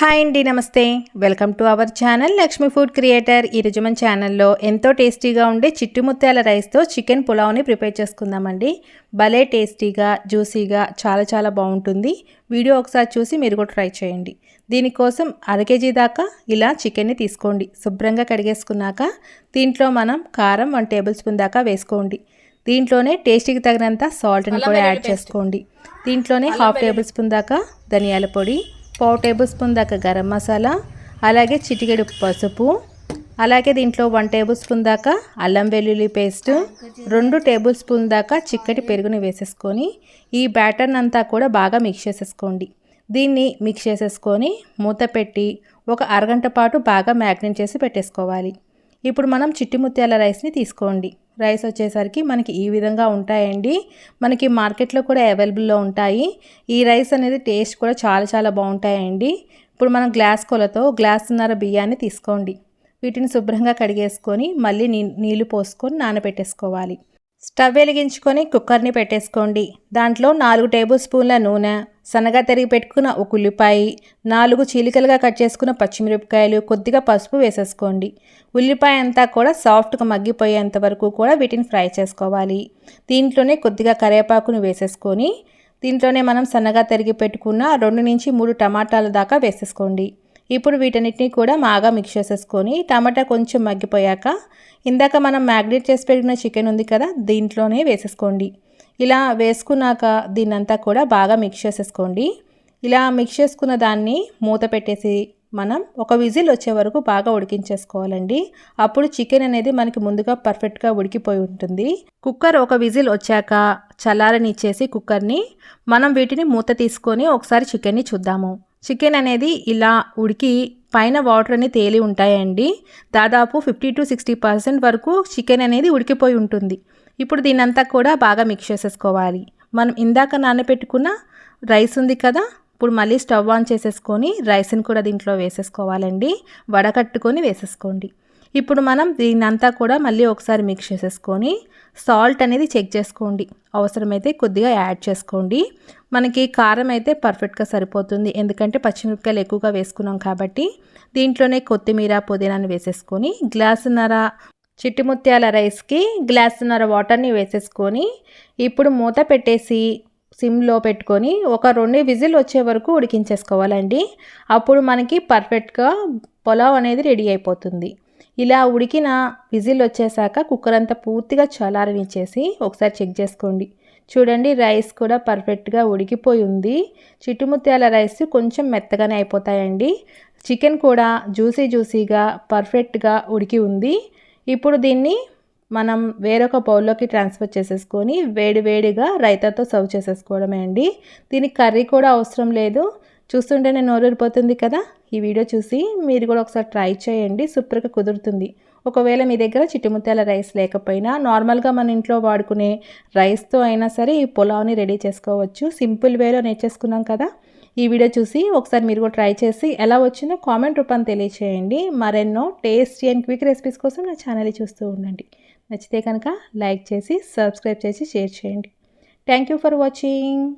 Hi అండి నమస్తే. Welcome to our channel Lakshmi food creator. ఈరోజు మన ఛానల్లో ఎంతో టేస్టీగా ఉండే చిట్టుముత్యాల రైస్తో చికెన్ పులావ్ని ప్రిపేర్ చేసుకుందామండి. భలే టేస్టీగా జ్యూసీగా చాలా చాలా బాగుంటుంది. వీడియో ఒకసారి చూసి మీరు కూడా ట్రై చేయండి. దీనికోసం అర కేజీ దాకా ఇలా చికెన్ని తీసుకోండి. శుభ్రంగా కడిగేసుకున్నాక దీంట్లో మనం కారం వన్ టేబుల్ స్పూన్ దాకా వేసుకోండి. దీంట్లోనే టేస్టీకి తగినంత సాల్ట్ని కూడా యాడ్ చేసుకోండి. దీంట్లోనే హాఫ్ టేబుల్ స్పూన్ దాకా ధనియాల పొడి పావు టేబుల్ స్పూన్ దాకా గరం మసాలా అలాగే చిటికెడు పసుపు అలాగే దీంట్లో వన్ టేబుల్ స్పూన్ దాకా అల్లం వెల్లుల్లి పేస్ట్ రెండు టేబుల్ స్పూన్ దాకా చిక్కటి పెరుగుని వేసేసుకొని ఈ బ్యాటర్ని అంతా కూడా బాగా మిక్స్ చేసేసుకోండి. దీన్ని మిక్స్ చేసేసుకొని మూత పెట్టి ఒక అరగంట పాటు బాగా మ్యాగ్నేట్ చేసి పెట్టేసుకోవాలి. ఇప్పుడు మనం చిట్టి ముత్యాల రైస్ని తీసుకోండి. రైస్ వచ్చేసరికి మనకి ఈ విధంగా ఉంటాయండి. మనకి మార్కెట్లో కూడా అవైలబుల్లో ఉంటాయి. ఈ రైస్ అనేది టేస్ట్ కూడా చాలా చాలా బాగుంటాయండి. ఇప్పుడు మనం గ్లాస్ కొలతో గ్లాసున్నర బియ్యాన్ని తీసుకోండి. వీటిని శుభ్రంగా కడిగేసుకొని మళ్ళీ నీ నీళ్ళు పోసుకొని నానబెట్టేసుకోవాలి. స్టవ్ వెలిగించుకొని కుక్కర్ని పెట్టేసుకోండి. దాంట్లో నాలుగు టేబుల్ స్పూన్ల నూనె సన్నగా తరిగి పెట్టుకున్న ఒక ఉల్లిపాయ నాలుగు చీలికలుగా కట్ చేసుకున్న పచ్చిమిరపకాయలు కొద్దిగా పసుపు వేసేసుకోండి. ఉల్లిపాయ అంతా కూడా సాఫ్ట్గా మగ్గిపోయేంత వరకు కూడా వీటిని ఫ్రై చేసుకోవాలి. దీంట్లోనే కొద్దిగా కరివేపాకును వేసేసుకొని దీంట్లోనే మనం సన్నగా తరిగి పెట్టుకున్న రెండు నుంచి మూడు టమాటాల దాకా వేసేసుకోండి. ఇప్పుడు వీటన్నిటిని కూడా బాగా మిక్స్ చేసేసుకొని టమాటా కొంచెం మగ్గిపోయాక ఇందాక మనం మ్యాగ్నేట్ చేసి పెట్టిన చికెన్ ఉంది కదా దీంట్లోనే వేసేసుకోండి. ఇలా వేసుకున్నాక దీన్నంతా కూడా బాగా మిక్స్ చేసేసుకోండి. ఇలా మిక్స్ చేసుకున్న దాన్ని మూత పెట్టేసి మనం ఒక విజిల్ వచ్చే వరకు బాగా ఉడికించేసుకోవాలండి. అప్పుడు చికెన్ అనేది మనకి ముందుగా పర్ఫెక్ట్గా ఉడికిపోయి ఉంటుంది. కుక్కర్ ఒక విజిల్ వచ్చాక చల్లారనిచ్చేసి కుక్కర్ని మనం వీటిని మూత తీసుకొని ఒకసారి చికెన్ని చూద్దాము. చికెన్ అనేది ఇలా ఉడికి పైన వాటర్ అని తేలి ఉంటాయండి. దాదాపు ఫిఫ్టీ టు సిక్స్టీ పర్సెంట్ వరకు చికెన్ అనేది ఉడికిపోయి ఉంటుంది. ఇప్పుడు దీనంతా కూడా బాగా మిక్స్ చేసేసుకోవాలి. మనం ఇందాక నానబెట్టుకున్న రైస్ ఉంది కదా ఇప్పుడు మళ్ళీ స్టవ్ ఆన్ చేసేసుకొని రైస్ని కూడా దీంట్లో వేసేసుకోవాలండి. వడకట్టుకొని వేసేసుకోండి. ఇప్పుడు మనం దీన్నంతా కూడా మళ్ళీ ఒకసారి మిక్స్ చేసేసుకొని సాల్ట్ అనేది చెక్ చేసుకోండి. అవసరమైతే కొద్దిగా యాడ్ చేసుకోండి. మనకి కారం అయితే పర్ఫెక్ట్గా సరిపోతుంది. ఎందుకంటే పచ్చిమిరపకాయలు ఎక్కువగా వేసుకున్నాం కాబట్టి దీంట్లోనే కొత్తిమీర పుదీనాను వేసేసుకొని గ్లాసున్నర చిట్టిముత్యాల రైస్కి గ్లాసున్నర వాటర్ని వేసేసుకొని ఇప్పుడు మూత పెట్టేసి సిమ్లో పెట్టుకొని ఒక రెండు విజిల్ వచ్చే వరకు ఉడికించేసుకోవాలండి. అప్పుడు మనకి పర్ఫెక్ట్గా పొలావ్ అనేది రెడీ అయిపోతుంది. ఇలా ఉడికిన విజిల్ వచ్చేసాక కుక్కర్ అంతా పూర్తిగా చల్లారనిచ్చేసి ఒకసారి చెక్ చేసుకోండి. చూడండి రైస్ కూడా పర్ఫెక్ట్గా ఉడికిపోయి ఉంది. చిట్టుముత్యాల రైస్ కొంచెం మెత్తగానే అయిపోతాయండి. చికెన్ కూడా జ్యూసీ జ్యూసీగా పర్ఫెక్ట్గా ఉడికి ఉంది. ఇప్పుడు దీన్ని మనం వేరొక బౌల్లోకి ట్రాన్స్ఫర్ చేసేసుకొని వేడి వేడిగా రైతాతో సర్వ్ చేసేసుకోవడమే అండి. దీనికి కర్రీ కూడా అవసరం లేదు. చూస్తుంటేనే నోరూరిపోతుంది కదా? ఈ వీడియో చూసి మీరు కూడా ఒకసారి ట్రై చేయండి. సూపర్గా కుదురుతుంది. ఒకవేళ మీ దగ్గర చిట్టుముత్యాల రైస్ లేకపోయినా నార్మల్గా మన ఇంట్లో వాడుకునే రైస్తో అయినా సరే ఈ పులావ్ని రెడీ చేసుకోవచ్చు. సింపుల్ వేలో నేర్చేసుకున్నాం కదా? ఈ వీడియో చూసి ఒకసారి మీరు కూడా ట్రై చేసి ఎలా వచ్చిందో కామెంట్ రూపాన్ని తెలియచేయండి. మరెన్నో టేస్టీ అండ్ క్విక్ రెసిపీస్ కోసం నా ఛానల్ చూస్తూ ఉండండి. నచ్చితే కనుక లైక్ చేసి సబ్స్క్రైబ్ చేసి షేర్ చేయండి. Thank you for watching.